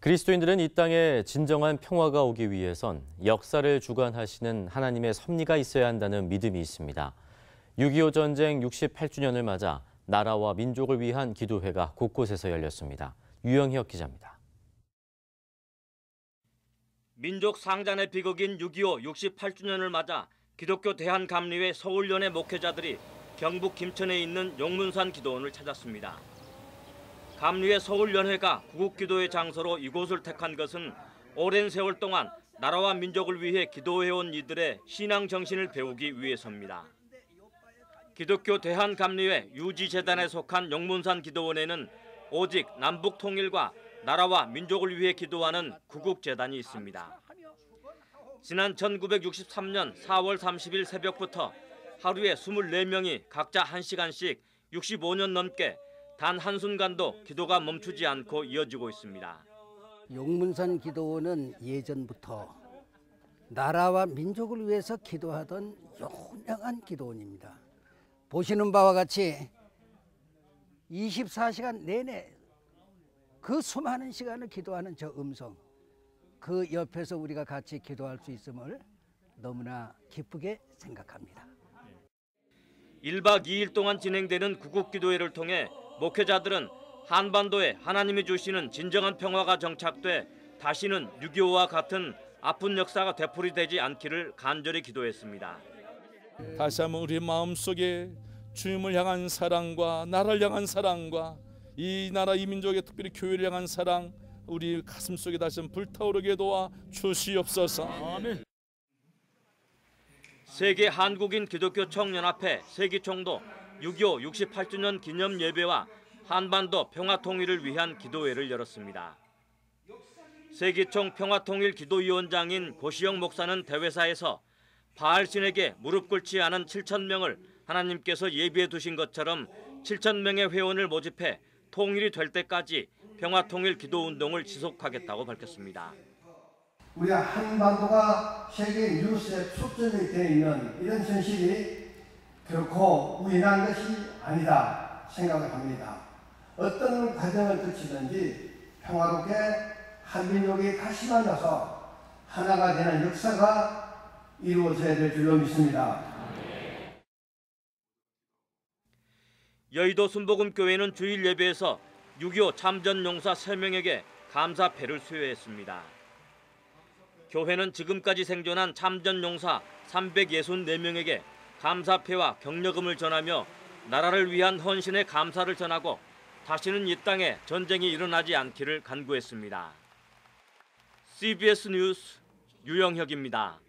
그리스도인들은 이 땅에 진정한 평화가 오기 위해선 역사를 주관하시는 하나님의 섭리가 있어야 한다는 믿음이 있습니다. 6.25 전쟁 68주년을 맞아 나라와 민족을 위한 기도회가 곳곳에서 열렸습니다. 유영혁 기자입니다. 민족 상잔의 비극인 6.25 68주년을 맞아 기독교 대한감리회 서울연의 목회자들이 경북 김천에 있는 용문산 기도원을 찾았습니다. 감리회 서울연회가 구국기도의 장소로 이곳을 택한 것은 오랜 세월 동안 나라와 민족을 위해 기도해온 이들의 신앙 정신을 배우기 위해서입니다. 기독교 대한감리회 유지재단에 속한 용문산 기도원에는 오직 남북 통일과 나라와 민족을 위해 기도하는 구국재단이 있습니다. 지난 1963년 4월 30일 새벽부터 하루에 24명이 각자 1시간씩 65년 넘게 단 한순간도 기도가 멈추지 않고 이어지고 있습니다. 용문산 기도원은 예전부터 나라와 민족을 위해서 기도하던 유명한 기도원입니다. 보시는 바와 같이 24시간 내내 그 수많은 시간을 기도하는 저 음성 그 옆에서 우리가 같이 기도할 수 있음을 너무나 기쁘게 생각합니다. 1박 2일 동안 진행되는 구국기도회를 통해 목회자들은 한반도에 하나님이 주시는 진정한 평화가 정착돼 다시는 6.25와 같은 아픈 역사가 되풀이되지 않기를 간절히 기도했습니다. 다시 한번 우리 마음속에 주님을 향한 사랑과 나라를 향한 사랑과 이 나라 이 민족의 특별히 교회를 향한 사랑 우리 가슴 속에 다시 한번 불타오르게 도와 주시옵소서. 아멘. 세계 한국인 기독교 총연합회 세기총도 6.25 68주년 기념 예배와 한반도 평화 통일을 위한 기도회를 열었습니다. 세기총 평화통일 기도위원장인 고시영 목사는 대회사에서 바알신에게 무릎 꿇지 않은 7천 명을 하나님께서 예비해 두신 것처럼 7천 명의 회원을 모집해 통일이 될 때까지 평화통일 기도운동을 지속하겠다고 밝혔습니다. 우리 한반도가 세계 뉴스에 초점이 되어 있는 이런 현실이 결코 우연한 것이 아니다 생각을 합니다. 어떤 과정을 거치든지 평화롭게 한민족이 다시 만나서 하나가 되는 역사가 이루어져야 될 줄로 믿습니다. 여의도 순복음교회는 주일 예배에서 6.25 참전 용사 3명에게 감사패를 수여했습니다. 교회는 지금까지 생존한 참전 용사 364명에게 감사패와 격려금을 전하며 나라를 위한 헌신의 감사를 전하고 다시는 이 땅에 전쟁이 일어나지 않기를 간구했습니다. CBS 뉴스 유영혁입니다.